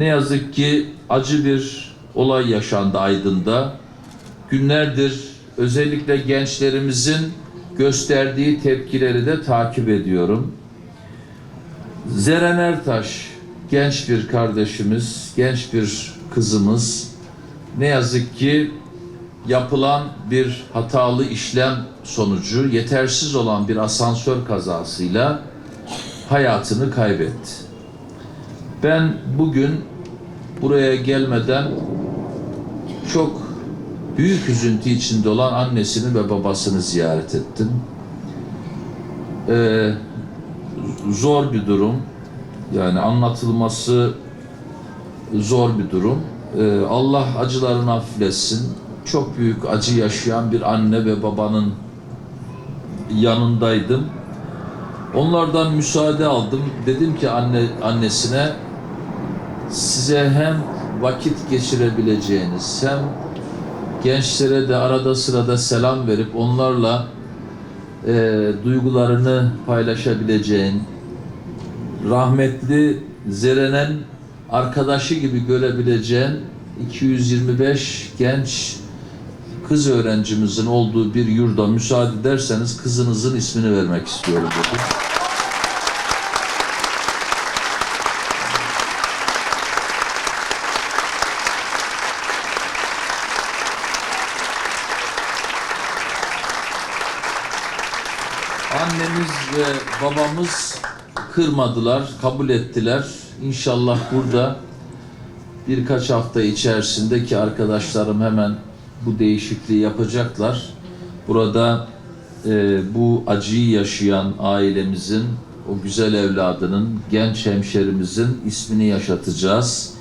Ne yazık ki acı bir olay yaşandı Aydın'da. Günlerdir özellikle gençlerimizin gösterdiği tepkileri de takip ediyorum. Zeren Ertaş genç bir kardeşimiz, genç bir kızımız ne yazık ki yapılan bir hatalı işlem sonucu yetersiz olan bir asansör kazasıyla hayatını kaybetti. Ben bugün buraya gelmeden çok büyük üzüntü içinde olan annesini ve babasını ziyaret ettim. Ee, zor bir durum. Yani anlatılması zor bir durum. Ee, Allah acılarını hafifletsin. Çok büyük acı yaşayan bir anne ve babanın yanındaydım. Onlardan müsaade aldım. Dedim ki anne annesine size hem vakit geçirebileceğiniz hem gençlere de arada sırada selam verip onlarla e, duygularını paylaşabileceğin rahmetli Zeren'en arkadaşı gibi görebileceğin 225 genç kız öğrencimizin olduğu bir yurda müsaade ederseniz kızınızın ismini vermek istiyorum dedim. Annemiz ve babamız kırmadılar, kabul ettiler. İnşallah burada birkaç hafta içerisinde ki arkadaşlarım hemen bu değişikliği yapacaklar. Burada e, bu acıyı yaşayan ailemizin, o güzel evladının, genç hemşerimizin ismini yaşatacağız.